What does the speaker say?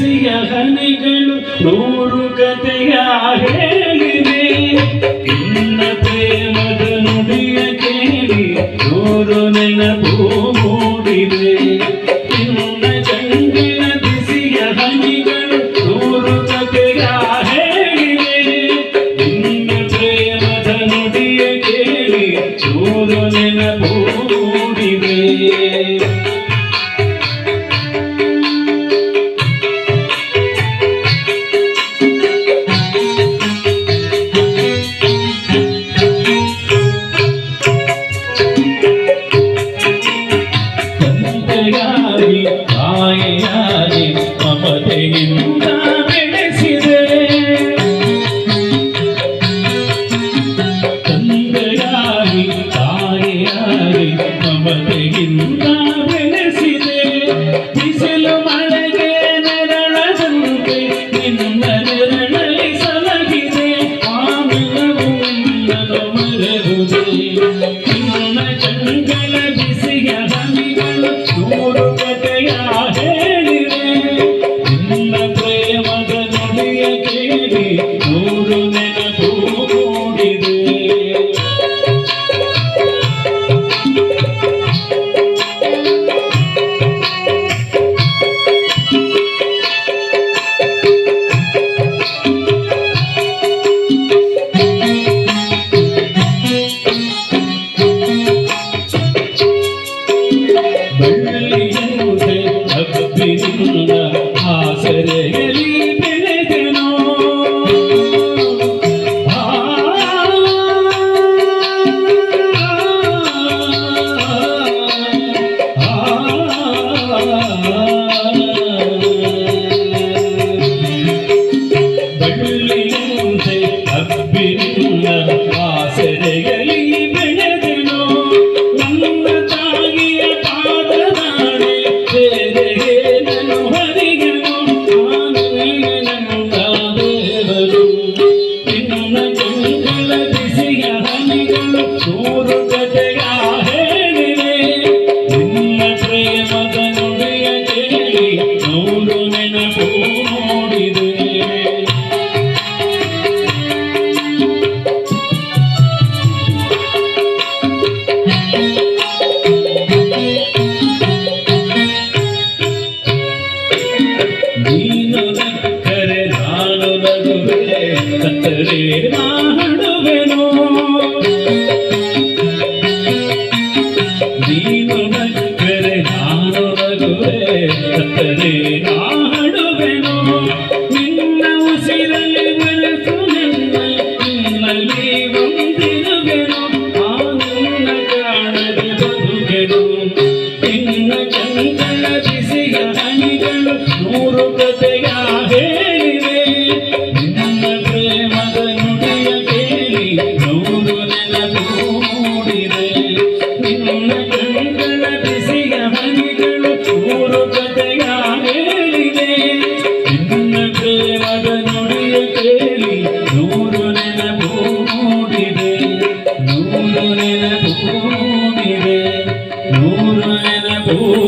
ಸಿಯ ಹನಿಗಳು ನೂರು ಕತೆಯ ಹೇಳಿದೆ ನಿನ್ನ ಪ್ರೇಮದ ನುಡಿಯ ಕೇಳಿ ನೂರು ನೆನಪು ಮೂಡಿದೆ ಚಂದಿನ ಬಿಸಿಯ ಹನಿಗಳು ನೂರು ಕಥೆಯ ಹೇಳಿದೆ ನಿನ್ನ ಕೇಳಿ ನೂರು ನೆನಪು ತಾಯಿ ತಾಯಿಯಾಗಿ ಮಮತೆಯಿಂದ ಬೆಳೆಸಿದೆ ತಂದೆಯಾಗಿ ತಾಯಿಯಾಗಿ ಮಮತೆಯಿಂದ ಬೆಳೆಸಿದೆ ಬಿಸಿಲು ಮಳೆಗೆ ನೆರಳದಂತೆ ನಿನ್ನ ನೆರಳಲ್ಲಿ ಸಲಗಿದೆ ಆನಂದವು ನಿನ್ನದು ಕಿವಿ ಮೂರು ಚೂರು ಗೆಟಗಾ ಹೇ ನೀವೇ ನಿಮ್ಮ ಪ್ರೇಮದ ನುಡಿಯ ಗೆಳತಿ ಚೂರು ನೆನಪೂ ಮೂಡಿದಿದೆ ಕರೆ ನಾನು ನಗುವೆ ಸತ್ತರೇ ಹಾಡುವೆನು ನಿನ್ನ ಉಸಿರಲ್ಲಿ ಬೆಳೆಸು ನಿನ್ನಲ್ಲಿ ಒಂದಿರುವೆನು ಆ ನಿನ್ನ ಕಾಣದೆ ಬದುಕೆನು ನಿನ್ನ ಚಂದನ ಬಿಸಿಯ ಹನಿಗಳು Ooh.